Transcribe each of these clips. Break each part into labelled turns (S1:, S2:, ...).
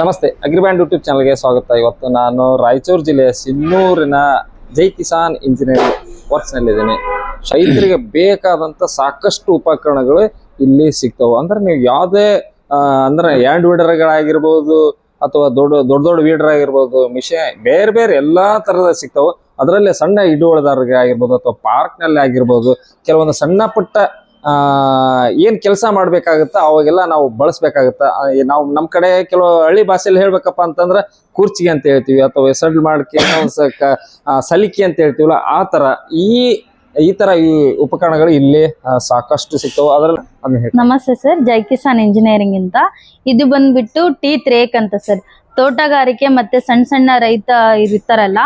S1: ನಮಸ್ತೆ, ಅಗ್ರಿಬ್ಯಾಂಡ್ ಯೂಟ್ಯೂಬ್ ಚಾನಲ್ಗೆ ಸ್ವಾಗತ. ಇವತ್ತು ನಾನು ರಾಯಚೂರು ಜಿಲ್ಲೆಯ ಸಿನ್ನೂರಿನ ಜೈ ಕಿಸಾನ್ ಇಂಜಿನಿಯರಿಂಗ್ ವರ್ಕ್ಸ್ನಲ್ಲಿದ್ದೀನಿ ರೈತರಿಗೆ ಬೇಕಾದಂಥ ಸಾಕಷ್ಟು ಉಪಕರಣಗಳು ಇಲ್ಲಿ ಸಿಗ್ತವೆ. ಅಂದ್ರೆ ನೀವು ಯಾವುದೇ ಅಂದರೆ ಹ್ಯಾಂಡ್ ವೀಡರ್ಗಳಾಗಿರ್ಬೋದು ಅಥವಾ ದೊಡ್ಡ ದೊಡ್ಡ ದೊಡ್ಡ ವೀಡರ್ ಆಗಿರ್ಬೋದು ಮಿಷನ್ ಬೇರೆ ಬೇರೆ ಎಲ್ಲಾ ಥರದ ಸಿಗ್ತವೆ. ಅದರಲ್ಲೇ ಸಣ್ಣ ಹಿಡುವಳಿದಾರರಿಗೆ ಆಗಿರ್ಬೋದು ಅಥವಾ ಪಾರ್ಕ್ನಲ್ಲಿ ಆಗಿರ್ಬೋದು ಕೆಲವೊಂದು ಸಣ್ಣ ಪುಟ್ಟ ಏನ್ ಕೆಲಸ ಮಾಡ್ಬೇಕಾಗತ್ತ ಅವಾಗೆಲ್ಲ ನಾವು ಬಳಸ್ಬೇಕಾಗತ್ತ ನಾವು ನಮ್ ಕಡೆ ಕೆಲವು ಹಳ್ಳಿ ಭಾಷೆಯಲ್ಲಿ ಹೇಳ್ಬೇಕಪ್ಪ ಅಂತಂದ್ರ ಕುರ್ಚಿಗೆ ಅಂತ ಹೇಳ್ತೀವಿ ಅಥವಾ ಸಡ್ಲ್ ಆ, ಸಲಿಕೆ ಅಂತ ಹೇಳ್ತೀವಲ್ಲ ಆ ತರ ಈ ಈ ತರ ಈ ಉಪಕರಣಗಳು ಇಲ್ಲಿ ಸಾಕಷ್ಟು ಸಿಗ್ತವೆ. ಅದ್ರಲ್ಲಿ
S2: ನಮಸ್ತೆ ಸರ್ ಜೈ ಕಿಸಾನ್ ಇಂಜಿನಿಯರಿಂಗ್ ಅಂತ ಇದು ಬಂದ್ಬಿಟ್ಟು ಟಿ ತ್ರೇಕ್ ಅಂತ ಸರ್. ತೋಟಗಾರಿಕೆ ಮತ್ತೆ ಸಣ್ಣ ಸಣ್ಣ ರೈತ ಇರ್ತಾರಲ್ಲ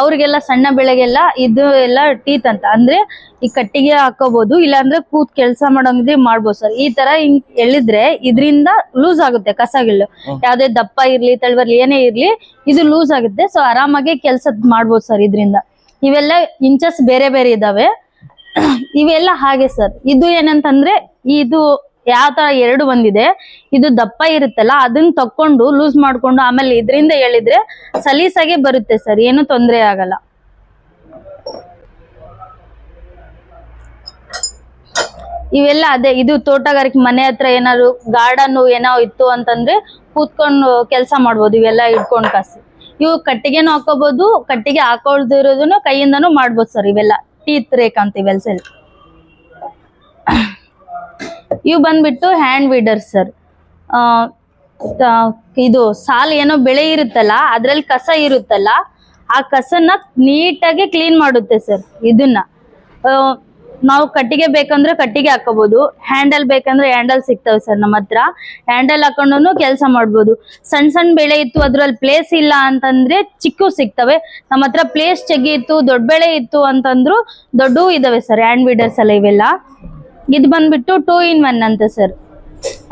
S2: ಅವ್ರಿಗೆಲ್ಲ ಸಣ್ಣ ಬೆಳೆಗೆಲ್ಲ ಇದು ಎಲ್ಲ ಟೀತ್ ಅಂತ. ಅಂದ್ರೆ ಈ ಕಟ್ಟಿಗೆ ಹಾಕೋಬಹುದು ಇಲ್ಲಾಂದ್ರೆ ಕೂತ್ ಕೆಲಸ ಮಾಡೋಂಗಿದ್ರೆ ಮಾಡ್ಬೋದು ಸರ್ ಈ ತರ ಹಿಂಗ್ ಹೇಳಿದ್ರೆ ಇದರಿಂದ ಲೂಸ್ ಆಗುತ್ತೆ ಕಸಗಳು. ಯಾವ್ದೇ ದಪ್ಪ ಇರ್ಲಿ ತಳವರ್ಲಿ ಏನೇ ಇರ್ಲಿ ಇದು ಲೂಸ್ ಆಗುತ್ತೆ. ಸೊ ಆರಾಮಾಗಿ ಕೆಲಸ ಮಾಡ್ಬೋದು ಸರ್ ಇದರಿಂದ. ಇವೆಲ್ಲ ಇಂಚಸ್ ಬೇರೆ ಬೇರೆ ಇದಾವೆ. ಇವೆಲ್ಲ ಹಾಗೆ ಸರ್ ಇದು ಏನಂತಂದ್ರೆ ಇದು ಯಾವ ತರ ಎರಡು ಬಂದಿದೆ, ಇದು ದಪ್ಪ ಇರುತ್ತಲ್ಲ, ಅದನ್ನ ತಕೊಂಡು ಲೂಸ್ ಮಾಡ್ಕೊಂಡು ಆಮೇಲೆ ಇದರಿಂದ ಹೇಳಿದ್ರೆ ಸಲೀಸಾಗೆ ಬರುತ್ತೆ ಸರ್, ಏನು ತೊಂದರೆ ಆಗಲ್ಲ. ಇವೆಲ್ಲ ಅದೇ, ಇದು ತೋಟಗಾರಿಕೆ ಮನೆ ಹತ್ರ ಏನಾದ್ರು ಗಾರ್ಡನ್ ಏನೋ ಇತ್ತು ಅಂತಂದ್ರೆ ಕೂತ್ಕೊಂಡು ಕೆಲಸ ಮಾಡ್ಬೋದು, ಇವೆಲ್ಲ ಇಟ್ಕೊಂಡು ಕಾಸು. ಇವು ಕಟ್ಟಿಗೆನೂ ಹಾಕೋಬಹುದು ಕಟ್ಟಿಗೆ ಹಾಕೊಳ್ದಿರೋದನ್ನು ಕೈಯಿಂದನೂ ಮಾಡ್ಬೋದು ಸರ್ ಇವೆಲ್ಲ. ಟೀತ್ ರೇಕ್ ಅಂತ ಇವೆಲ್ಲ ಇವು ಬಂದ್ಬಿಟ್ಟು ಹ್ಯಾಂಡ್ ವೀಡರ್ ಸರ್ ಇದು ಸಾಲ್ ಏನೋ ಬೆಳೆ ಇರುತ್ತಲ್ಲ, ಅದ್ರಲ್ಲಿ ಕಸ ಇರುತ್ತಲ್ಲ, ಆ ಕಸನ ನೀಟಾಗಿ ಕ್ಲೀನ್ ಮಾಡುತ್ತೆ ಸರ್ ಇದನ್ನ. ನಾವು ಕಟ್ಟಿಗೆ ಬೇಕಂದ್ರೆ ಕಟ್ಟಿಗೆ ಹಾಕೋಬಹುದು ಹ್ಯಾಂಡಲ್ ಬೇಕಂದ್ರೆ ಹ್ಯಾಂಡಲ್ ಸಿಗ್ತವೆ ಸರ್ ನಮ್ಮ ಹತ್ರ. ಹ್ಯಾಂಡಲ್ ಹಾಕೊಂಡು ಕೆಲಸ ಮಾಡ್ಬೋದು. ಸಣ್ಣ ಸಣ್ಣ ಬೆಳೆ ಇತ್ತು, ಅದ್ರಲ್ಲಿ ಪ್ಲೇಸ್ ಇಲ್ಲ ಅಂತಂದ್ರೆ ಚಿಕ್ಕು ಸಿಗ್ತವೆ. ನಮ್ಮ ಹತ್ರ ಪ್ಲೇಸ್ ಜಗ್ಗಿ ಇತ್ತು, ದೊಡ್ಡ ಬೆಳೆ ಇತ್ತು ಅಂತಂದ್ರು ದೊಡ್ಡ ಇದಾವೆ ಸರ್ ಹ್ಯಾಂಡ್ ವೀಡರ್ಸ್ ಎಲ್ಲ ಇವೆಲ್ಲ. ಇದು ಬಂದ್ಬಿಟ್ಟು ಟೂ ಇನ್ ಒನ್ ಅಂತ ಸರ್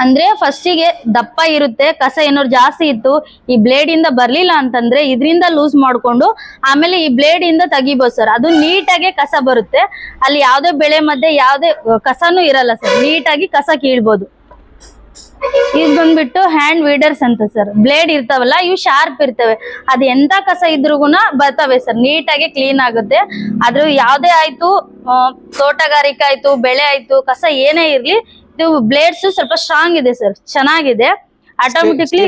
S2: ಅಂದ್ರೆ ಫಸ್ಟಿಗೆ ದಪ್ಪ ಇರುತ್ತೆ, ಕಸ ಏನಾದ್ರು ಜಾಸ್ತಿ ಇತ್ತು, ಈ ಬ್ಲೇಡ್ ಇಂದ ಬರ್ಲಿಲ್ಲ ಅಂತಂದ್ರೆ ಇದರಿಂದ ಲೂಸ್ ಮಾಡ್ಕೊಂಡು ಆಮೇಲೆ ಈ ಬ್ಲೇಡ್ ಇಂದ ತೆಗಿಬೋದು ಸರ್ ಅದು ನೀಟಾಗಿ ಕಸ ಬರುತ್ತೆ. ಅಲ್ಲಿ ಯಾವ್ದೇ ಬೆಳೆ ಮಧ್ಯೆ ಯಾವ್ದೇ, ಕಸನೂ ಇರಲ್ಲ ಸರ್ ನೀಟಾಗಿ ಕಸ ಕೀಳ್ಬೋದು. ಇದು ಬಂದ್ಬಿಟ್ಟು ಹ್ಯಾಂಡ್ ವೀಡರ್ಸ್ ಅಂತ ಸರ್ ಬ್ಲೇಡ್ ಇರ್ತಾವಲ್ಲ ಇವು ಶಾರ್ಪ್ ಇರ್ತವೆ. ಅದು ಎಂತ ಕಸ ಇದ್ರುಗುನ ಬರ್ತವೆ ಸರ್ ನೀಟಾಗಿ ಕ್ಲೀನ್ ಆಗುತ್ತೆ. ಆದ್ರೂ ಯಾವ್ದೇ ಆಯ್ತು ತೋಟಗಾರಿಕೆ ಆಯ್ತು ಬೆಳೆ ಆಯ್ತು ಕಸ ಏನೇ ಇರ್ಲಿ ಇದು ಬ್ಲೇಡ್ಸ್ ಸ್ವಲ್ಪ ಸ್ಟ್ರಾಂಗ್ ಇದೆ ಸರ್ ಚೆನ್ನಾಗಿದೆ. ಆಟೋಮೆಟಿಕ್ಲಿ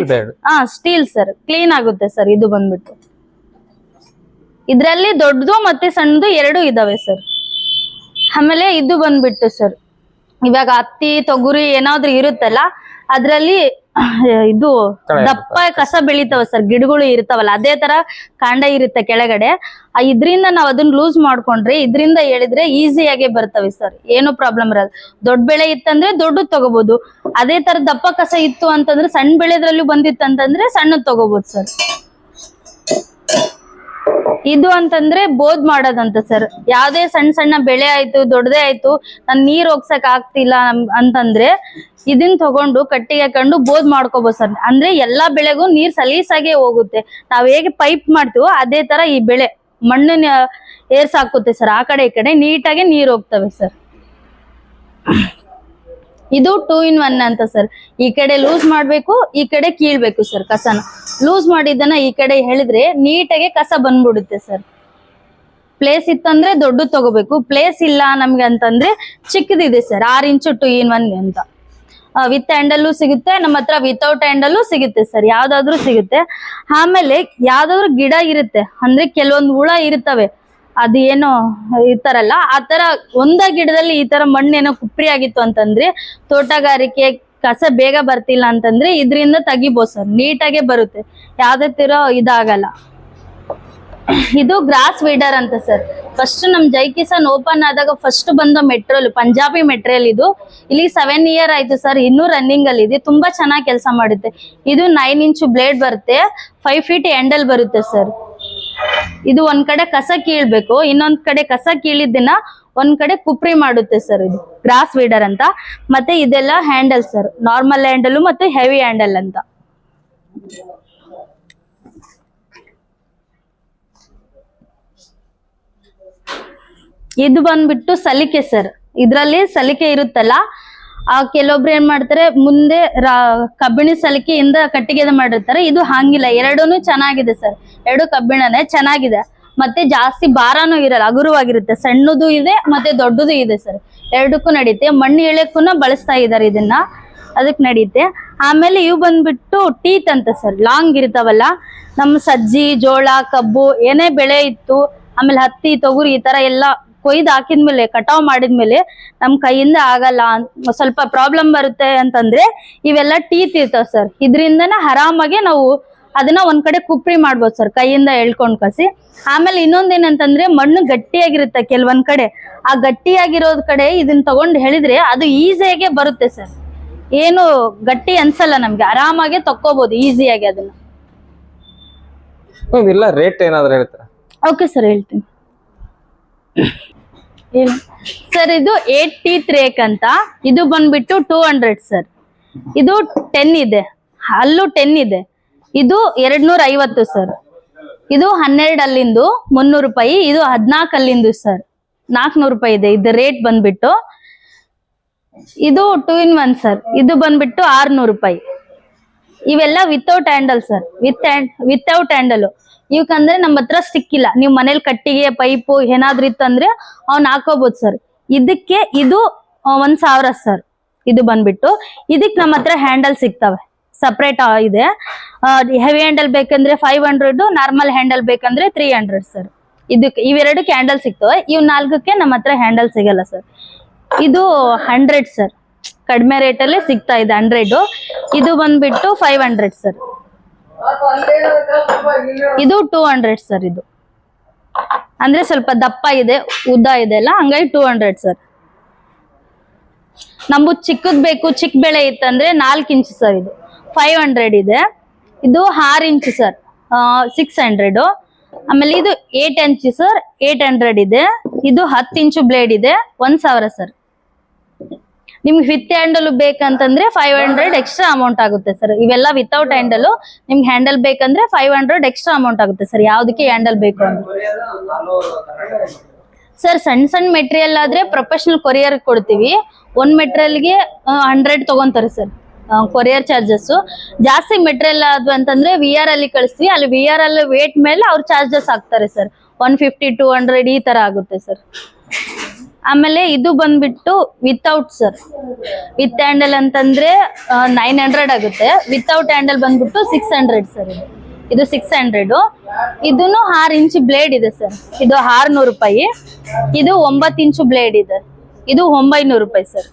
S2: ಹಾ ಸ್ಟೀಲ್ ಸರ್ ಕ್ಲೀನ್ ಆಗುತ್ತೆ ಸರ್ ಇದು ಬಂದ್ಬಿಟ್ಟು. ಇದ್ರಲ್ಲಿ ದೊಡ್ಡದು ಮತ್ತೆ ಸಣ್ಣದು ಎರಡು ಇದಾವೆ ಸರ್ ಆಮೇಲೆ ಇದು ಬಂದ್ಬಿಟ್ಟು ಸರ್ ಇವಾಗ ಹತ್ತಿ ತೊಗರಿ ಏನಾದ್ರು ಇರುತ್ತಲ್ಲ ಅದ್ರಲ್ಲಿ ಇದು ದಪ್ಪ ಕಸ ಬೆಳಿತಾವ ಸರ್ ಗಿಡಗಳು ಇರ್ತಾವಲ್ಲ ಅದೇ ತರ ಕಾಂಡ ಇರುತ್ತೆ ಕೆಳಗಡೆ. ಇದ್ರಿಂದ ನಾವ್ ಅದನ್ನ ಲೂಸ್ ಮಾಡ್ಕೊಂಡ್ರೆ ಇದ್ರಿಂದ ಹೇಳಿದ್ರೆ ಈಸಿಯಾಗಿ ಬರ್ತವೆ ಸರ್ ಏನು ಪ್ರಾಬ್ಲಮ್ ಇರಲ್ಲ. ದೊಡ್ಡ ಬೆಳೆ ಇತ್ತಂದ್ರೆ ದೊಡ್ಡದ್ ತಗೋಬಹುದು ಅದೇ ತರ ದಪ್ಪ ಕಸ ಇತ್ತು ಅಂತಂದ್ರೆ ಸಣ್ಣ ಬೆಳೆದ್ರಲ್ಲೂ ಬಂದಿತ್ತಂತಂದ್ರೆ ಸಣ್ಣದ್ ತಗೋಬಹುದು ಸರ್ ಇದು ಅಂತಂದ್ರೆ ಬೋದ್ ಮಾಡೋದಂತ ಸರ್ ಯಾವ್ದೇ ಸಣ್ಣ ಸಣ್ಣ ಬೆಳೆ ಆಯ್ತು, ದೊಡ್ಡದೇ ಆಯ್ತು, ನನ್ ನೀರ್ ಹೋಗ್ಸಕ್ ಆಗ್ತಿಲ್ಲ ಅಂತಂದ್ರೆ ಇದನ್ ತಗೊಂಡು ಕಟ್ಟಿಗೆ ಹಾಕೊಂಡು ಬೋದ್ ಮಾಡ್ಕೋಬಹುದು ಸರ್ ಅಂದ್ರೆ ಎಲ್ಲಾ ಬೆಳೆಗೂ ನೀರ್ ಸಲೀಸಾಗೆ ಹೋಗುತ್ತೆ. ನಾವ್ ಹೇಗೆ ಪೈಪ್ ಮಾಡ್ತೀವೋ ಅದೇ ತರ ಈ ಬೆಳೆ ಮಣ್ಣನ್ನ ಏರ್ಸಾಕುತ್ತೆ ಸರ್ ಆ ಕಡೆ ಈ ಕಡೆ ನೀಟಾಗಿ ನೀರ್ ಹೋಗ್ತವೆ ಸರ್ ಇದು ಟೂ ಇನ್ ಒನ್ ಅಂತ ಸರ್ ಈ ಕಡೆ ಲೂಸ್ ಮಾಡ್ಬೇಕು, ಈ ಕಡೆ ಕೀಳ್ಬೇಕು ಸರ್ ಕಸನ. ಲೂಸ್ ಮಾಡಿದ್ದನ್ನ ಈ ಕಡೆ ಹೇಳಿದ್ರೆ ನೀಟಾಗಿ ಕಸ ಬಂದ್ಬಿಡುತ್ತೆ ಸರ್ ಪ್ಲೇಸ್ ಇತ್ತಂದ್ರೆ ದೊಡ್ಡ ತಗೋಬೇಕು. ಪ್ಲೇಸ್ ಇಲ್ಲ ನಮ್ಗೆ ಅಂತಂದ್ರೆ ಚಿಕ್ಕದಿದೆ ಸರ್ ಆರ್ ಇಂಚು ಟೂ ಇನ್ ಒನ್ ಅಂತ. ವಿತ್ ಹ್ಯಾಂಡಲ್ ಸಿಗುತ್ತೆ, ನಮ್ಮ ಹತ್ರ ವಿತೌಟ್ ಹ್ಯಾಂಡಲ್ಲು ಸಿಗುತ್ತೆ ಸರ್ ಯಾವ್ದಾದ್ರು ಸಿಗುತ್ತೆ. ಆಮೇಲೆ ಯಾವ್ದಾದ್ರು ಗಿಡ ಇರುತ್ತೆ, ಅಂದ್ರೆ ಕೆಲವೊಂದು ಹುಳ ಇರ್ತವೆ. ಅದು ತರ ಅಲ್ಲ ಆ ತರ ಒಂದ ಗಿಡದಲ್ಲಿ ಈ ತರ ಮಣ್ಣೇನೋ ಕುಪ್ರಿ ಆಗಿತ್ತು ಅಂತಂದ್ರೆ, ತೋಟಗಾರಿಕೆ ಕಸ ಬೇಗ ಬರ್ತಿಲ್ಲ ಅಂತಂದ್ರೆ ಇದರಿಂದ ತೆಗಿಬೋದು ಸರ್, ನೀಟಾಗೆ ಬರುತ್ತೆ, ಯಾವ್ದೇ ತರ ಇದಾಗಲ್ಲ. ಇದು ಗ್ರಾಸ್ ವೀಡರ್ ಅಂತ ಸರ್ ಫಸ್ಟ್ ನಮ್ ಜೈ ಕಿಸಾನ್ ಓಪನ್ ಆದಾಗ ಫಸ್ಟ್ ಬಂದ ಮೆಟ್ರೋಲ್ ಪಂಜಾಬಿ ಮೆಟ್ರೋಲ್ ಇದು, ಇಲ್ಲಿ ಸೆವೆನ್ ಇಯರ್ ಆಯ್ತು ಸರ್, ಇನ್ನೂ ರನ್ನಿಂಗ್ ಅಲ್ಲಿ ಇದೆ, ತುಂಬಾ ಚೆನ್ನಾಗಿ ಕೆಲಸ ಮಾಡುತ್ತೆ. ಇದು ನೈನ್ ಇಂಚು ಬ್ಲೇಡ್ ಬರುತ್ತೆ ಫೈವ್ ಫೀಟ್ ಹ್ಯಾಂಡಲ್ ಬರುತ್ತೆ ಸರ್. ಇದು ಒಂದ್ ಕಡೆ ಕಸ ಕೀಳ್ಬೇಕು, ಇನ್ನೊಂದ್ ಕಡೆ ಕಸ ಕೀಳಿದ್ದನ್ನ ಒಂದ್ ಕಡೆ ಕುಪ್ರಿ ಮಾಡುತ್ತೆ ಸರ್ ಇದು ಗ್ರಾಸ್ ವೀಡರ್ ಅಂತ. ಮತ್ತೆ ಇದೆಲ್ಲ ಹ್ಯಾಂಡಲ್ ಸರ್ ನಾರ್ಮಲ್ ಹ್ಯಾಂಡಲ್ ಮತ್ತೆ ಹೆವಿ ಹ್ಯಾಂಡಲ್ ಅಂತ. ಇದು ಬಂದ್ಬಿಟ್ಟು ಸಲಿಕೆ ಸರ್ ಇದ್ರಲ್ಲಿ ಸಲಿಕೆ ಇರುತ್ತಲ್ಲ, ಆ ಕೆಲವೊಬ್ರು ಏನ್ ಮಾಡ್ತಾರೆ, ಮುಂದೆ ಕಬ್ಬಿಣ ಸಲಿಕೆಯಿಂದ ಕಟ್ಟಿಗೆದ ಮಾಡಿರ್ತಾರೆ, ಇದು ಹಂಗಿಲ್ಲ, ಎರಡೂನು ಚೆನ್ನಾಗಿದೆ ಸರ್ ಎರಡು ಕಬ್ಬಿಣನೇ ಚೆನ್ನಾಗಿದೆ. ಮತ್ತೆ ಜಾಸ್ತಿ ಭಾರನೂ ಇರಲ್ಲ ಹಗುರವಾಗಿರುತ್ತೆ ಸಣ್ಣದು ಇದೆ, ಮತ್ತೆ ದೊಡ್ಡದು ಇದೆ ಸರ್. ಎರಡಕ್ಕೂ ನಡೀತೆ. ಮಣ್ಣು ಎಳೆಕ್ಕೂ ಬಳಸ್ತಾ ಇದ್ದಾರೆ ಇದನ್ನ. ಅದಕ್ಕೆ ನಡೀತೆ. ಆಮೇಲೆ ಇವು ಬಂದ್ಬಿಟ್ಟು ಟೀತ್ ಅಂತ ಸರ್. ಲಾಂಗ್ ಇರ್ತಾವಲ್ಲ, ನಮ್ಮ ಸಜ್ಜಿ, ಜೋಳ, ಕಬ್ಬು, ಏನೇ ಬೆಳೆ ಇತ್ತು, ಆಮೇಲೆ ಹತ್ತಿ, ತೊಗರಿ ಈ ತರ ಎಲ್ಲ ಕೊಯ್ದು ಹಾಕಿದ್ಮೇಲೆ ಕಟಾವ್ ಮಾಡಿದ್ಮೇಲೆ ನಮ್ ಕೈಯಿಂದ ಆಗಲ್ಲ. ಸ್ವಲ್ಪ ಪ್ರಾಬ್ಲಮ್ ಬರುತ್ತೆ ಅಂತಂದ್ರೆ, ಇವೆಲ್ಲ ಟೀತ್ ಇರ್ತಾವ ಸರ್. ಇದರಿಂದನೇ ಆರಾಮಾಗಿ ನಾವು ಅದನ್ನ ಒಂದ್ ಕಡೆ ಕುಪ್ರಿ ಮಾಡ್ಬೋದು ಸರ್ ಕೈಯಿಂದ ಎಳ್ಕೊಂಡ್ ಕಸಿ. ಆಮೇಲೆ ಇನ್ನೊಂದೇನಂತಂದ್ರೆ ಮಣ್ಣು ಗಟ್ಟಿಯಾಗಿರುತ್ತೆ ಕೆಲವೊಂದ್ ಕಡೆ. ಆ ಗಟ್ಟಿಯಾಗಿರೋದ್ ಕಡೆ ಇದನ್ನ ತಗೊಂಡ್ ಹೇಳಿದ್ರೆ ಅದು ಈಸಿಯಾಗೆ ಬರುತ್ತೆ ಸರ್ ಏನು ಗಟ್ಟಿ ಅನ್ಸಲ್ಲ ನಮ್ಗೆ ಆರಾಮಾಗೆ ತಕ್ಕೋಬಹುದು ಈಸಿಯಾಗಿ ಅದನ್ನ.
S1: ಇಲ್ಲ ರೇಟ್ ಏನಾದ್ರು ಹೇಳ್ತೀರಾ?
S2: ಓಕೆ ಸರ್ ಹೇಳ್ತೀನಿ. ಹೇಳಿ ಸರ್ ಇದು ಏಟ್ ಅಂತ. ಇದು ಬಂದ್ಬಿಟ್ಟು ಟೂ ಹಂಡ್ರೆಡ್ ಸರ್ ಇದು ಟೆನ್ ಇದೆ. ಅಲ್ಲೂ ಟೆನ್ ಇದೆ. ಇದು ಎರಡ್ ನೂರ ಐವತ್ತು ಸರ್. ಇದು ಹನ್ನೆರಡು ಅಲ್ಲಿಂದು ಮುನ್ನೂರು ರೂಪಾಯಿ, ಇದು ಹದಿನಾಲ್ಕು ಅಲ್ಲಿಂದು ಸರ್. ನಾಲ್ಕುನೂರು ರೂಪಾಯಿ ಇದೆ. ಇದು ರೇಟ್ ಬಂದ್ಬಿಟ್ಟು ಇದು ಟೂ ಇನ್ ಒನ್ ಸರ್. ಇದು ಬಂದ್ಬಿಟ್ಟು ಆರ್ನೂರು ರೂಪಾಯಿ. ಇವೆಲ್ಲ without handle sir. With without handle ಇವಕ್ಕಂದ್ರೆ ನಮ್ಮ ಹತ್ರ ಸ್ಟಿಕ್ ಇಲ್ಲ ನೀವು ಮನೇಲಿ ಕಟ್ಟಿಗೆ, ಪೈಪು ಏನಾದ್ರೂ ಇತ್ತಂದ್ರೆ ಅವ್ನ ಹಾಕೋಬಹುದು ಸರ್. ಇದಕ್ಕೆ ಇದು ಒಂದ್ ಸಾವಿರ, ಸರ್. ಇದು ಬಂದ್ಬಿಟ್ಟು ಇದಕ್ಕೆ ನಮ್ಮ ಹತ್ರ ಹ್ಯಾಂಡಲ್ ಸಿಗ್ತವೆ. ಸಪ್ರೇಟ್ ಇದೆ. ಹೆವಿ ಹ್ಯಾಂಡಲ್ ಬೇಕಂದ್ರೆ ಫೈವ್ ಹಂಡ್ರೆಡ್ ನಾರ್ಮಲ್ ಹ್ಯಾಂಡಲ್ ಬೇಕಂದ್ರೆ ತ್ರೀ ಹಂಡ್ರೆಡ್ ಸರ್ ಇದಕ್ಕೆ ಇವೆರಡಕ್ಕೆ ಹ್ಯಾಂಡಲ್ ಸಿಗ್ತವೆ. ಇವ್ ನಾಲ್ಕಕ್ಕೆ ನಮ್ಮ ಹತ್ರ ಹ್ಯಾಂಡಲ್ ಸಿಗಲ್ಲ ಸರ್ ಇದು ಹಂಡ್ರೆಡ್ ಸರ್ ಕಡಿಮೆ ರೇಟಲ್ಲೇ ಸಿಗ್ತಾ ಇದೆ ಹಂಡ್ರೆಡ್ ಇದು ಬಂದ್ಬಿಟ್ಟು ಫೈವ್ ಹಂಡ್ರೆಡ್ ಸರ್ ಇದು ಟೂ ಹಂಡ್ರೆಡ್ ಸರ್ ಇದು. ಅಂದ್ರೆ ಸ್ವಲ್ಪ ದಪ್ಪ ಇದೆ, ಉದ್ದ ಇದೆ ಅಲ್ಲ, ಹಂಗಾಗಿ ಟೂ ಹಂಡ್ರೆಡ್ ಸರ್ ನಮ್ದು ಚಿಕ್ಕದ್ ಬೇಕು, ಚಿಕ್ಕ ಬೆಳೆ ಇತ್ತಂದ್ರೆ ನಾಲ್ಕು ಇಂಚ್ ಸರ್ ಇದು. ಫೈವ್ ಹಂಡ್ರೆಡ್ ಇದೆ. ಇದು ಆರ್ ಇಂಚ್ ಸರ್ ಸಿಕ್ಸ್ ಹಂಡ್ರೆಡ್ ಆಮೇಲೆ ಇದು eight inch sir eight hundred ಇದೆ. ಇದು ಹತ್ತು ಇಂಚು ಬ್ಲೇಡ್ ಇದೆ, ಒಂದ್ ಸಾವಿರ ಸರ್ ನಿಮ್ಗೆ ವಿತ್ ಹ್ಯಾಂಡಲ್ ಬೇಕಂತಂದ್ರೆ ಫೈವ್ ಹಂಡ್ರೆಡ್ ಎಕ್ಸ್ಟ್ರಾ ಅಮೌಂಟ್ ಆಗುತ್ತೆ ಸರ್ ಇವೆಲ್ಲ ವಿತೌಟ್ ಹ್ಯಾಂಡಲ್ ನಿಮ್ಗೆ ಹ್ಯಾಂಡಲ್ ಬೇಕಂದ್ರೆ ಫೈವ್ ಹಂಡ್ರೆಡ್ ಎಕ್ಸ್ಟ್ರಾ ಅಮೌಂಟ್ ಆಗುತ್ತೆ ಸರ್ ಯಾವ್ದಕ್ಕೆ ಹ್ಯಾಂಡಲ್ ಬೇಕು ಅಂದ್ರೆ ಸರ್ ಸಣ್ಣ ಸಣ್ಣ ಮೆಟೀರಿಯಲ್ ಆದ್ರೆ ಪ್ರೊಫೆಷನಲ್ ಕೊರಿಯರ್ ಕೊಡ್ತೀವಿ. ಒಂದ್ ಮೆಟೀರಿಯಲ್ಗೆ ಹಂಡ್ರೆಡ್ ತಗೊಂತಾರೆ ಸರ್ ಕೊರಿಯರ್ ಚಾರ್ಜಸ್ ಜಾಸ್ತಿ ಮೆಟೀರಿಯಲ್ ಆದ್ವಿ ಅಂತಂದ್ರೆ ವಿ ಆರ್ ಅಲ್ಲಿ ಕಳಿಸ್ತೀವಿ. ಅಲ್ಲಿ ವಿ ಆರ್ ಅಲ್ಲಿ ವೇಟ್ ಮೇಲೆ ಅವ್ರು ಚಾರ್ಜಸ್ ಹಾಕ್ತಾರೆ sir. One fifty two hundred ಈ ತರ ಆಗುತ್ತೆ ಸರ್. ಆಮೇಲೆ ಇದು ಬಂದ್ಬಿಟ್ಟು ವಿತೌಟ್ ಸರ್ ವಿತ್ ಹ್ಯಾಂಡಲ್ ಅಂತಂದ್ರೆ ನೈನ್ ಹಂಡ್ರೆಡ್ ಆಗುತ್ತೆ. ವಿತೌಟ್ ಹ್ಯಾಂಡಲ್ ಬಂದ್ಬಿಟ್ಟು ಸಿಕ್ಸ್ ಹಂಡ್ರೆಡ್ ಸರ್ ಇದು. ಇದು ಸಿಕ್ಸ್ ಹಂಡ್ರೆಡ್ ಇದನ್ನು ಆರು ಇಂಚು ಬ್ಲೇಡ್ ಇದೆ ಸರ್ ಇದು ಆರ್ನೂರು ರೂಪಾಯಿ. ಇದು ಒಂಬತ್ತು ಇಂಚು ಬ್ಲೇಡ್ ಇದೆ. ಇದು ಒಂಬೈನೂರು ರೂಪಾಯಿ ಸರ್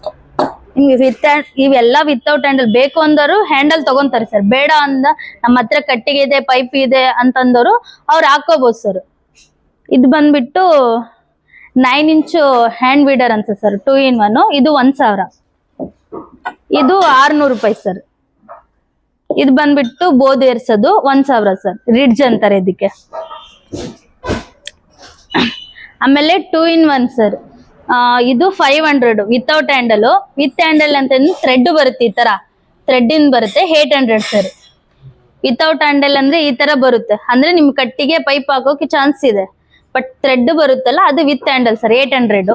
S2: ವಿತ್ ಇವೆಲ್ಲ ವಿತೌಟ್ ಹ್ಯಾಂಡಲ್ ಬೇಕು ಅಂದವರು ಹ್ಯಾಂಡಲ್ ತಗೊಂತಾರೆ ಸರ್ ಬೇಡ ಅಂದ ನಮ್ಮ ಹತ್ರ ಕಟ್ಟಿಗೆ ಇದೆ ಪೈಪ್ ಇದೆ ಅಂತಂದವರು ಅವ್ರು ಹಾಕೋಬಹುದು ಸರ್ ಇದು ಬಂದ್ಬಿಟ್ಟು ನೈನ್ ಇಂಚು ಹ್ಯಾಂಡ್ ವೀಡರ್ ಅಂತ ಸರ್ ಟೂ ಇನ್ ಒನ್ ಇದು ಒಂದ್ ಸಾವಿರ. ಇದು ಆರ್ನೂರು ರೂಪಾಯಿ ಸರ್ ಇದು ಬಂದ್ಬಿಟ್ಟು ಬೋಧ್ ಏರ್ಸೋದು ಒಂದ್ ಸಾವಿರ ಸರ್ ರಿಡ್ಜ್ ಅಂತಾರೆ ಇದಕ್ಕೆ. ಆಮೇಲೆ ಟೂ ಇನ್ ಒನ್ ಸರ್ ಇದು five hundred without handle with handle ಅಂತ ಥ್ರೆಡ್ ಬರುತ್ತೆ ಈ ತರ. ಥ್ರೆಡ್ ಇನ್ ಬರುತ್ತೆ eight hundred sir without handle ಅಂದ್ರೆ ಈ ತರ ಬರುತ್ತೆ. ಅಂದ್ರೆ ನಿಮ್ ಕಟ್ಟಿಗೆ ಪೈಪ್ ಹಾಕೋಕೆ ಚಾನ್ಸ್ ಇದೆ. ಬಟ್ ಥ್ರೆಡ್ ಬರುತ್ತಲ್ಲ, ಅದು with handle sir eight hundred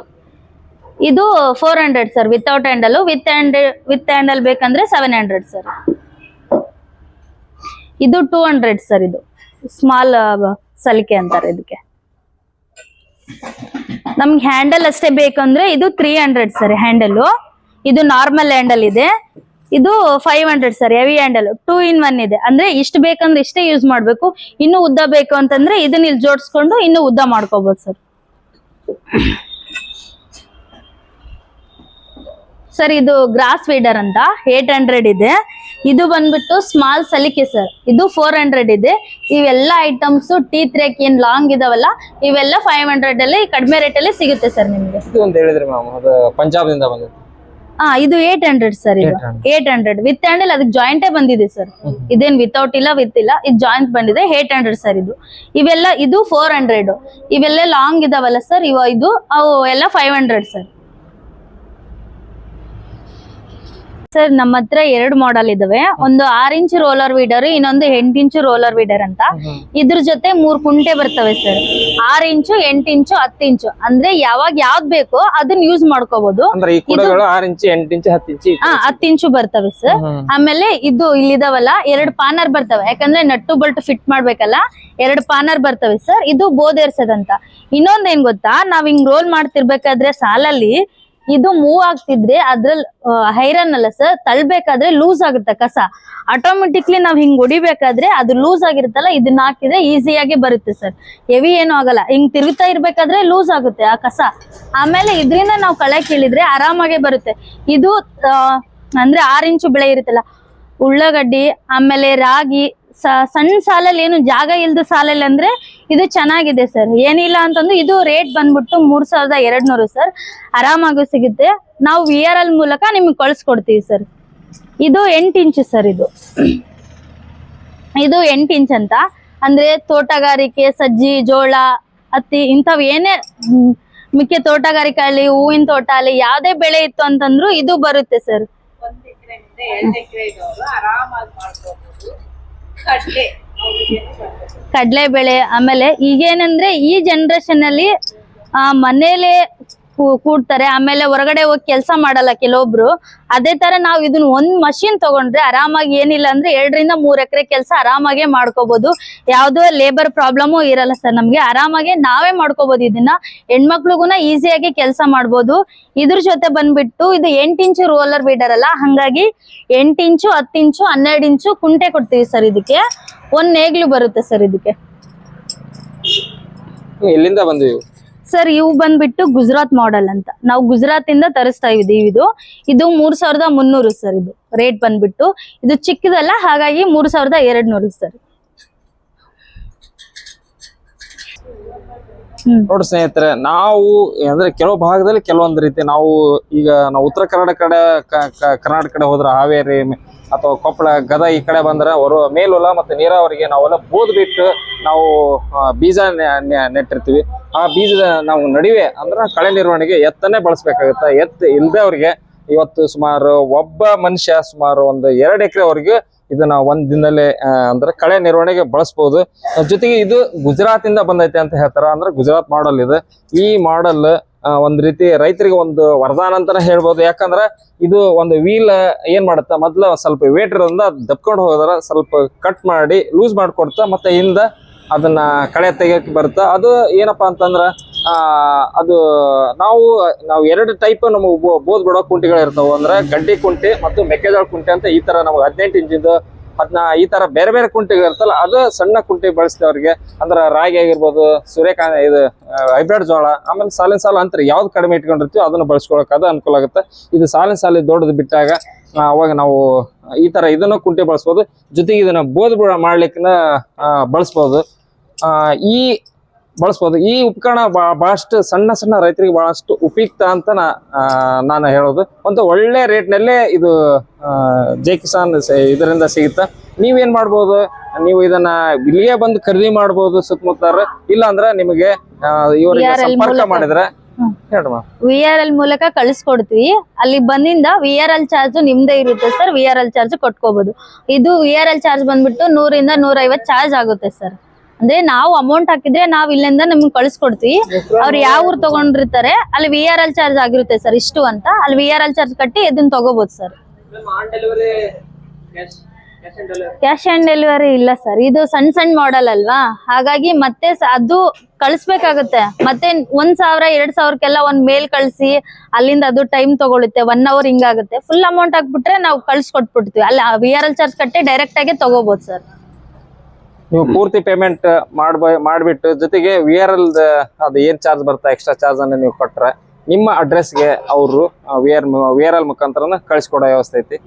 S2: ಇದು four hundred sir without handle with handle with handle ಬೇಕಂದ್ರೆ ಸೆವೆನ್ ಹಂಡ್ರೆಡ್ ಸರ್ ಇದು ಟೂ ಹಂಡ್ರೆಡ್ ಸರ್ ಇದು. ಸ್ಮಾಲ್ ಸಲಿಕೆ ಅಂತಾರೆ ಇದಕ್ಕೆ. ನಮ್ಗೆ ಹ್ಯಾಂಡಲ್ ಅಷ್ಟೇ ಬೇಕಂದ್ರೆ ಇದು ತ್ರೀ ಹಂಡ್ರೆಡ್ ಸರ್ ಹ್ಯಾಂಡಲ್ ಇದು ನಾರ್ಮಲ್ ಹ್ಯಾಂಡಲ್ ಇದೆ. ಇದು five hundred sir heavy handle two in one ಇದೆ. ಅಂದ್ರೆ ಇಷ್ಟು ಬೇಕಂದ್ರೆ ಇಷ್ಟೇ ಯೂಸ್ ಮಾಡ್ಬೇಕು. ಇನ್ನು ಉದ್ದ ಬೇಕು ಅಂತಂದ್ರೆ ಇದನ್ನ ಇಲ್ಲಿ ಜೋಡಿಸ್ಕೊಂಡು ಇನ್ನು ಉದ್ದ ಮಾಡ್ಕೋಬಹುದು ಸರ್. ಸರ್, ಇದು ಗ್ರಾಸ್ ವೀಡರ್ ಅಂತ ಏಟ್ ಹಂಡ್ರೆಡ್ ಇದೆ. ಇದು ಬಂದ್ಬಿಟ್ಟು ಸ್ಮಾಲ್ ಸಲಿಕೆ ಸರ್ ಇದು ಫೋರ್ ಹಂಡ್ರೆಡ್ ಇದೆ. ಇವೆಲ್ಲ ಐಟಮ್ಸ್ ಟೀ ತ್ರೇಕ್ ಏನ್ ಲಾಂಗ್ ಇದಾವಲ್ಲ ಇವೆಲ್ಲ ಫೈವ್ ಹಂಡ್ರೆಡ್ ಅಲ್ಲಿ ಕಡಿಮೆ ರೇಟ್ ಅಲ್ಲಿ ಸಿಗುತ್ತೆ ಸರ್ ನಿಮ್ಗೆ.
S1: ಬಂದಿತ್ತು
S2: ಹಾ ಇದು ಏಟ್ ಹಂಡ್ರೆಡ್ ಸರ್ ಇದು.
S1: 800.
S2: ಏಟ್ ಹಂಡ್ರೆಡ್ ವಿತ್ ಹ್ಯಾಂಡಲ್ ಅದಕ್ಕೆ ಜಾಯಿಂಟೇ ಬಂದಿದೆ ಸರ್ ಇದೇನ್ ವಿತೌಟ್ ಇಲ್ಲ ವಿತ್ ಇಲ್ಲ ಇದು ಜಾಯಿಂಟ್ ಬಂದಿದೆ ಏಟ್ ಹಂಡ್ರೆಡ್ ಸರ್ ಇದು. ಇವೆಲ್ಲ ಇದು ಫೋರ್ ಹಂಡ್ರೆಡ್ ಇವೆಲ್ಲ ಲಾಂಗ್ ಇದಾವಲ್ಲ ಸರ್ ಇವ ಇದು ಅವು ಎಲ್ಲ ಫೈವ್ ಹಂಡ್ರೆಡ್ ಸರ್ ಸರ್ ನಮ್ಮ ಹತ್ರ ಎರಡು ಮಾಡೆಲ್ ಇದಾವೆ. ಒಂದು ಆರ್ ಇಂಚ್ ರೋಲರ್ ವೀಡರ್ ಇನ್ನೊಂದು ಎಂಟು ಇಂಚು ರೋಲರ್ ವೀಡರ್ ಅಂತ. ಇದ್ರ ಜೊತೆ ಮೂರ್ ಕುಂಟೆ ಬರ್ತವೆ ಸರ್. ಆರ್ ಇಂಚು ಎಂಟು ಇಂಚು ಹತ್ತು ಇಂಚು. ಅಂದ್ರೆ ಯಾವಾಗ ಯಾವ್ದ್ ಬೇಕೋ ಅದನ್ನ ಯೂಸ್ ಮಾಡ್ಕೋಬಹುದು
S1: ಹತ್ತು ಇಂಚ್
S2: ಹಾ ಹತ್ತು ಇಂಚು ಬರ್ತವೆ ಸರ್. ಆಮೇಲೆ ಇದು ಇಲ್ಲಿದಾವಲ್ಲ ಎರಡು ಪಾನರ್ ಬರ್ತವೆ. ಯಾಕಂದ್ರೆ ನಟ್ಟು ಬಲ್ಟ್ ಫಿಟ್ ಮಾಡ್ಬೇಕಲ್ಲ ಎರಡು ಪಾನರ್ ಬರ್ತವೆ ಸರ್. ಇದು ಬೋಧೇರ್ಸದಂತ ಇನ್ನೊಂದ್ ಏನ್ ಗೊತ್ತಾ ನಾವ್ ಹಿಂಗ್ ರೋಲ್ ಮಾಡ್ತಿರ್ಬೇಕಾದ್ರೆ ಸಾಲಲ್ಲಿ ಇದು ಮೂವ್ ಆಗ್ತಿದ್ರೆ ಅದ್ರಲ್ಲಿ ಹೈರನ್ ಅಲ್ಲ ಸರ್ ತಳ್ಬೇಕಾದ್ರೆ ಲೂಸ್ ಆಗುತ್ತೆ ಕಸ. ಆಟೋಮೆಟಿಕ್ಲಿ ನಾವ್ ಹಿಂಗ್ ಹೊಡಿಬೇಕಾದ್ರೆ ಅದು ಲೂಸ್ ಆಗಿರುತ್ತಲ್ಲ, ಇದನ್ನ ಹಾಕಿದ್ರೆ ಈಸಿಯಾಗಿ ಬರುತ್ತೆ ಸರ್ ಹೆವಿ ಏನು ಆಗಲ್ಲ. ಹಿಂಗ್ ತಿರುಗ್ತಾ ಇರ್ಬೇಕಾದ್ರೆ ಲೂಸ್ ಆಗುತ್ತೆ ಆ ಕಸ. ಆಮೇಲೆ ಇದರಿಂದ ನಾವು ಕಳೆ ಕೀಳಿದ್ರೆ ಆರಾಮಾಗೆ ಬರುತ್ತೆ. ಇದು ಅಂದ್ರೆ ಆರ್ ಇಂಚು ಬೆಳೆ ಇರುತ್ತಲ್ಲ, ಉಳ್ಳಾಗಡ್ಡಿ, ಆಮೇಲೆ ರಾಗಿ ಸಣ್ಣ ಸಾಲಲ್ಲಿ ಏನು ಜಾಗ ಇಲ್ದ ಸಾಲಲ್ಲಿ ಅಂದ್ರೆ ಇದು ಚೆನ್ನಾಗಿದೆ ಸರ್. ಏನಿಲ್ಲ ಅಂತಂದ್ರೆ ಇದು ರೇಟ್ ಬಂದ್ಬಿಟ್ಟು ಮೂರ್ ಸಾವಿರದ ಎರಡ್ ನೂರು ಸರ್. ಆರಾಮಾಗೂ ಸಿಗುತ್ತೆ. ನಾವು ವಿ ಆರ್ ಎಲ್ ಮೂಲಕ ನಿಮ್ಗೆ ಕಳ್ಸಿಕೊಡ್ತೀವಿ ಸರ್. ಇದು ಎಂಟು ಇಂಚು ಸರ್ ಇದು. ಇದು ಎಂಟು ಇಂಚ್ ಅಂತ. ಅಂದ್ರೆ ತೋಟಗಾರಿಕೆ, ಸಜ್ಜಿ, ಜೋಳ, ಹತ್ತಿ ಇಂಥವ್ ಏನೇ ಮುಖ್ಯ ತೋಟಗಾರಿಕೆ ಆಗ್ಲಿ, ಹೂವಿನ ತೋಟ ಆಗ್ಲಿ, ಯಾವ್ದೇ ಬೆಳೆ ಇತ್ತು ಅಂತಂದ್ರು ಇದು ಬರುತ್ತೆ ಸರ್
S3: ಒಂದ್ ಎಕರೆನಿಂದ ಎರಡ್ ಎಕರೆ ಇರೋರು ಆರಾಮಾಗಿ ಮಾಡ್ಕೋಬಹುದು ಕಡ್ಲೆ.
S2: ಬೆಳೆ ಆಮೇಲೆ ಈಗೇನಂದ್ರೆ ಈ ಜನರೇಷನ್ ಅಲ್ಲಿ ಆ ಮನೇಲೆ ಕೂಡ್ತಾರೆ. ಆಮೇಲೆ ಹೊರಗಡೆ ಹೋಗಿ ಕೆಲಸ ಮಾಡಲ್ಲ ಕೆಲವೊಬ್ರು. ಅದೇ ತರ ನಾವು ಇದನ್ನ ಒಂದ್ ಮಷಿನ್ ತಗೊಂಡ್ರೆ ಆರಾಮಾಗಿ ಏನಿಲ್ಲ ಅಂದ್ರೆ ಎರಡರಿಂದ ಮೂರ್ ಎಕರೆ ಕೆಲಸ ಆರಾಮಾಗೆ ಮಾಡ್ಕೋಬಹುದು ಯಾವ್ದೋ ಲೇಬರ್ ಪ್ರಾಬ್ಲಮ್ ಇರಲ್ಲ ಸರ್ ನಮ್ಗೆ. ಆರಾಮಾಗೆ ನಾವೇ ಮಾಡ್ಕೋಬಹುದು ಇದನ್ನ. ಹೆಣ್ಮಕ್ಳಿಗೂನ ಈಸಿಯಾಗಿ ಕೆಲಸ ಮಾಡ್ಬೋದು. ಇದ್ರ ಜೊತೆ ಬಂದ್ಬಿಟ್ಟು ಇದು ಎಂಟ್ ಇಂಚು ರೋಲರ್ ಬೀಡರ್ ಅಲ್ಲ. ಹಂಗಾಗಿ ಎಂಟ್ ಇಂಚು, ಹತ್ತು ಇಂಚು, ಹನ್ನೆರಡು ಇಂಚು ಕುಂಟೆ ಕೊಡ್ತೀವಿ ಸರ್ ಇದಕ್ಕೆ. ಒಂದ್ ನೇಗ್ಲು ಬರುತ್ತೆ ಸರ್ ಇದಕ್ಕೆ.
S1: ಎಲ್ಲಿಂದ ಬಂದ್ವಿ.
S2: ಸರ್ ಇವು ಬಂದ್ಬಿಟ್ಟು ಗುಜರಾತ್ ಮಾಡೆಲ್ ಅಂತ. ನಾವು ಗುಜರಾತ್ ಇಂದ ತರಿಸ್ತಾ ಇದೀವಿ ಇದು. ಇದು ಮೂರ್ ಸಾವಿರದ ಮುನ್ನೂರು ಸರ್ ಇದು. ರೇಟ್ ಬಂದ್ಬಿಟ್ಟು. ಇದು ಚಿಕ್ಕದಲ್ಲ, ಹಾಗಾಗಿ ಮೂರ್ ಸಾವಿರದ ಎರಡ್ ನೂರು ಸರ್
S1: ನೋಡಿ ಸ್ನೇಹಿತರೆ, ನಾವು ಅಂದ್ರೆ ಕೆಲವು ಭಾಗದಲ್ಲಿ ಕೆಲವೊಂದು ರೀತಿ ನಾವು ಈಗ ನಾವು ಉತ್ತರ ಕನ್ನಡ ಕಡೆ ಕರ್ನಾಟಕ ಕಡೆ ಹೋದ್ರೆ ಹಾವೇರಿ, ಅಥವಾ ಕೊಪ್ಪಳ ಗದ ಈ ಕಡೆ ಬಂದ್ರೆ ಅವರು ಮೇಲುಲ ಮತ್ತೆ ನೀರಾವರಿಗೆ ನಾವೆಲ್ಲ ಬೋದ್ ಬಿಟ್ಟು ನಾವು ಬೀಜ ನೆಟ್ಟಿರ್ತೀವಿ. ಆ ಬೀಜದ ನಾವು ನಡಿವೆ ಅಂದ್ರೆ ಕಳೆ ನಿರ್ವಹಣೆಗೆ ಎತ್ತನ್ನೇ ಬಳಸಬೇಕಾಗುತ್ತೆ. ಎತ್ತ ಇಲ್ಲದೆ ಅವ್ರಿಗೆ ಇವತ್ತು ಸುಮಾರು ಒಬ್ಬ ಮನುಷ್ಯ ಸುಮಾರು ಒಂದು ಎರಡು ಎಕರೆವರೆಗೆ ಇದನ್ನ ಒಂದ್ ದಿನದಲ್ಲಿ ಅಂದ್ರೆ ಕಳೆ ನಿರ್ವಹಣೆಗೆ ಬಳಸ್ಬೋದು. ಜೊತೆಗೆ ಇದು ಗುಜರಾತ್ ಇಂದ ಬಂದೈತೆ ಅಂತ ಹೇಳ್ತಾರ. ಅಂದ್ರೆ ಗುಜರಾತ್ ಮಾಡಲ್ ಇದು. ಈ ಮಾಡಲ್ ಒಂದ್ ರೀತಿ ರೈತರಿಗೆ ಒಂದು ವರದಾನ ಅಂತಾನೆ ಹೇಳ್ಬೋದು. ಯಾಕಂದ್ರೆ ಇದು ಒಂದು ವೀಲ್ ಏನ್ ಮಾಡುತ್ತೆ? ಮೊದ್ಲು ಸ್ವಲ್ಪ ವೇಟ್ ಇರೋದ್ರಿಂದ ದಬ್ಕೊಂಡು ಹೋದ್ರ ಸ್ವಲ್ಪ ಕಟ್ ಮಾಡಿ ಲೂಸ್ ಮಾಡ್ಕೊಡ್ತಾ ಮತ್ತೆ ಹಿಂದ ಅದನ್ನ ಕಳೆ ತೆಗಿಯಕ್ಕೆ ಬರುತ್ತೆ? ಅದು ಏನಪ್ಪಾ ಅಂತಂದ್ರ ಅದು ನಾವು ನಾವು ಎರಡು ಟೈಪ್ ನಮಗೆ ಬೋದ್ ಬಿಡೋ ಕುಂಟಿಗಳು ಅಂದ್ರೆ ಗಡ್ಡಿ ಕುಂಟಿ ಮತ್ತು ಮೆಕ್ಕೆಜೋಳ ಕುಂಟಿ ಅಂತ ಈ ತರ ನಮಗೆ ಹದಿನೆಂಟು ಇಂಚಿಂದು ಅದನ್ನ ಈ ತರ ಬೇರೆ ಬೇರೆ ಕುಂಟೆಗಳು ಇರ್ತಲ್ಲ ಅದು ಸಣ್ಣ ಕುಂಟೆ ಬಳಸಿದವ್ರಿಗೆ, ಅಂದ್ರೆ ರಾಗಿ ಆಗಿರ್ಬೋದು, ಸೂರ್ಯಕಾಂತ ಇದು ಹೈಬ್ರಿಡ್ ಜೋಳ, ಆಮೇಲೆ ಸಾಲಿನ ಸಾಲ ಅಂತಾರೆ ಯಾವ್ದು ಕಡಿಮೆ ಇಟ್ಕೊಂಡಿರ್ತೀವಿ ಅದನ್ನ ಬಳಸ್ಕೊಳಕ್ ಅದು ಅನುಕೂಲ ಆಗುತ್ತೆ. ಇದು ಸಾಲಿನ ಸಾಲಿ ದೊಡ್ಡದು ಬಿಟ್ಟಾಗ ಅವಾಗ ನಾವು ಈ ತರ ಇದನ್ನು ಕುಂಟೆ ಬಳಸ್ಬೋದು. ಜೊತೆಗೆ ಇದನ್ನ ಬೋದ್ ಬಿಡ ಮಾಡ್ಲಿಕ್ಕೆ ಬಳಸ್ಬೋದು. ಈ ಬಳಸ್ಬೋದು. ಈ ಉಪಕರಣ ಬಾ- ಬಹಳಷ್ಟು ಸಣ್ಣ ಸಣ್ಣ ರೈತರಿಗೆ ಬಹಳಷ್ಟು ಉಪಯುಕ್ತ ಅಂತ ನಾನು ಹೇಳೋದು. ಒಂದು ಒಳ್ಳೆ ರೇಟ್ನಲ್ಲೇ ಇದು ಜೈ ಕಿಸಾನ್ ಇದರಿಂದ ಸಿಗುತ್ತೆ? ನೀವೇನು ಮಾಡ್ಬೋದು? ನೀವು ಇದನ್ನ ಇಲ್ಲಿಗೆ ಬಂದು ಖರೀದಿ ಮಾಡ್ಬೋದು ಸುತ್ತಮುತ್ತಾರ ಇಲ್ಲ ಅಂದ್ರೆ ನಿಮಗೆ ಇವರಿಗೆ ಸಂಪರ್ಕ ಮಾಡಿದರೆ
S2: ವಿ ಆರ್ ಎಲ್ ಮೂಲಕ ಕಳಿಸ್ಕೊಡ್ತೀವಿ. ಅಲ್ಲಿ ಬಂದಿಂದ ವಿ ಆರ್ ಎಲ್ ಚಾರ್ಜ್ ನಿಮ್ದೇ ಇರುತ್ತೆ sir. V R L charge ಕೊಟ್ಕೋಬಹುದು ಇದು ವಿ ಆರ್ ಎಲ್ ಚಾರ್ಜ್ ಬಂದ್ಬಿಟ್ಟು ನೂರಿಂದ ನೂರ ಚಾರ್ಜ್ ಆಗುತ್ತೆ ಸರ್. ಅಂದ್ರೆ ನಾವು ಅಮೌಂಟ್ ಹಾಕಿದ್ರೆ ನಾವ್ ಇಲ್ಲಿಂದ ನಿಮ್ಗೆ ಕಳಿಸ್ಕೊಡ್ತೀವಿ. ಅವ್ರು ಯಾವ ಊರ್ ತಗೊಂಡಿರ್ತಾರೆ ಅಲ್ಲಿ ವಿ ಆರ್ ಎಲ್ ಚಾರ್ಜ್ ಆಗಿರುತ್ತೆ ಸರ್ ಇಷ್ಟು ಅಂತ. ಅಲ್ಲಿ ವಿ ಆರ್ ಎಲ್ ಚಾರ್ಜ್ ಕಟ್ಟಿ ಇದನ್ನ ತಗೋಬಹುದು ಸರ್
S3: ಕ್ಯಾಶ್ ಆನ್ ಡೆಲಿವರಿ
S2: ಇಲ್ಲ ಸರ್ ಇದು ಸಣ್ಣ ಸಣ್ಣ ಮಾಡೆಲ್ ಅಲ್ವಾ? ಹಾಗಾಗಿ ಮತ್ತೆ ಅದು ಕಳಿಸ್ಬೇಕಾಗತ್ತೆ. ಮತ್ತೆ ಒಂದ್ ಸಾವಿರ ಎರಡ್ ಸಾವಿರಕ್ಕೆಲ್ಲ ಒಂದ್ ಮೇಲ್ ಕಳಿಸಿ ಅಲ್ಲಿಂದ ಅದು ಟೈಮ್ ತಗೊಳುತ್ತೆ. ಒನ್ ಅವರ್ ಹಿಂಗಾಗುತ್ತೆ. ಫುಲ್ ಅಮೌಂಟ್ ಹಾಕ್ಬಿಟ್ರೆ ನಾವು ಕಳ್ಸಿಕೊಟ್ಬಿಡ್ತೀವಿ. ಅಲ್ಲಿ ವಿ ಆರ್ ಎಲ್ ಚಾರ್ಜ್ ಕಟ್ಟಿ ಡೈರೆಕ್ಟ್ ಆಗಿ ತಗೋಬಹುದು ಸರ್
S1: ನೀವು ಪೂರ್ತಿ ಪೇಮೆಂಟ್ ಮಾಡ್ಬ, ಮಾಡ್ಬಿಟ್ಟು ಜೊತೆಗೆ ವಿ ಆರ್ ಎಲ್ ಅದು ಏನ್ ಚಾರ್ಜ್ ಬರ್ತಾ ಎಕ್ಸ್ಟ್ರಾ ಚಾರ್ಜ್ ಅನ್ನ ನೀವು ಕೊಟ್ರೆ ನಿಮ್ಮ ಅಡ್ರೆಸ್ಗೆ ಅವರು V R V R L ಮುಖಾಂತರ ಕಳಿಸ್ಕೊಡೋ ವ್ಯವಸ್ಥೆ ಐತಿ.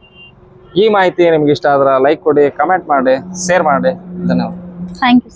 S1: ಈ ಮಾಹಿತಿ ನಿಮ್ಗೆ ಇಷ್ಟ ಆದ್ರೆ ಲೈಕ್ ಕೊಡಿ ಕಮೆಂಟ್ ಮಾಡಿ ಶೇರ್ ಮಾಡಿ. ಧನ್ಯವಾದ.
S2: Thank you